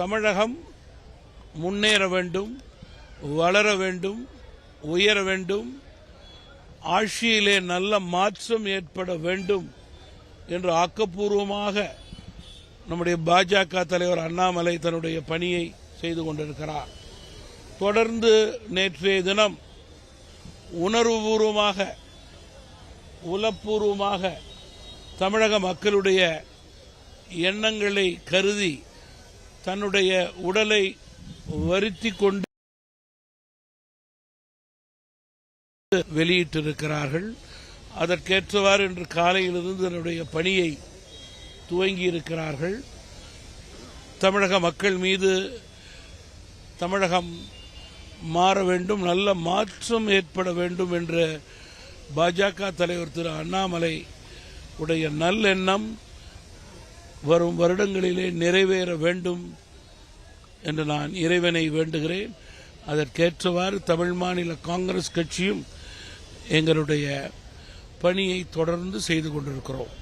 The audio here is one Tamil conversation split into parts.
தமிழகம் முன்னேற வேண்டும் வளர வேண்டும் உயர வேண்டும் ஆட்சியிலே நல்ல மாற்றம் ஏற்பட வேண்டும் என்று ஆக்கப்பூர்வமாக நம்முடைய பாஜக தலைவர் அண்ணாமலை தன்னுடைய பணியை செய்து கொண்டிருக்கிறார். தொடர்ந்து நேற்றைய தினம் உணர்வுபூர்வமாக உலப்பூர்வமாக தமிழக மக்களுடைய எண்ணங்களை கருதி தன்னுடைய உடலை வருத்தி கொண்டு வெளியிட்டிருக்கிறார்கள். அதற்கேற்றவாறு இன்று காலையிலிருந்து தன்னுடைய பணியை துவங்கி இருக்கிறார்கள் தமிழக மக்கள் மீது தமிழகம் மாற வேண்டும் நல்ல மாற்றம் ஏற்பட வேண்டும் என்ற பாஜக தலைவர் திரு அண்ணாமலை உடைய நல்லெண்ணம் வரும் வருடங்களிலே நிறைவேற வேண்டும் என்று நான் இறைவனை வேண்டுகிறேன். அதற்கேற்றவாறு தமிழ் மாநில காங்கிரஸ் கட்சியும் எங்களுடைய பணியை தொடர்ந்து செய்து கொண்டிருக்கிறோம்.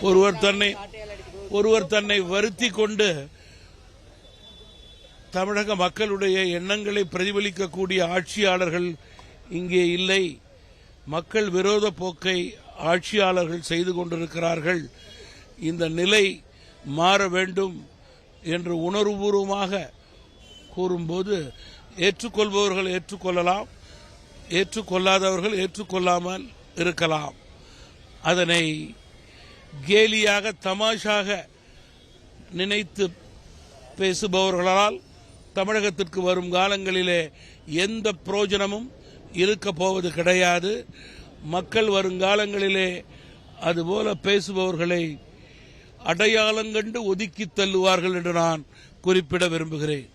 ஒருவர் தன்னை ஒருவர் தன்னை வருத்தி கொண்டு தமிழக மக்களுடைய எண்ணங்களை பிரதிபலிக்கக்கூடிய ஆட்சியாளர்கள் இங்கே இல்லை. மக்கள் விரோத போக்கை ஆட்சியாளர்கள் செய்து கொண்டிருக்கிறார்கள். இந்த நிலை மாற வேண்டும் என்று உணர்வுபூர்வமாக கூறும்போது ஏற்றுக்கொள்பவர்கள் ஏற்றுக்கொள்ளலாம் ஏற்றுக்கொள்ளாதவர்கள் ஏற்றுக்கொள்ளாமல் இருக்கலாம். அதனை கேலியாக தமாஷாக நினைத்து பேசுபவர்களால் தமிழகத்திற்கு வரும் காலங்களிலே எந்த புரோஜனமும் இருக்க போவது கிடையாது. மக்கள் வருங்காலங்களிலே அதுபோல பேசுபவர்களை அடையாளங்கண்டு ஒதுக்கி தள்ளுவார்கள் என்று நான் குறிப்பிட விரும்புகிறேன்.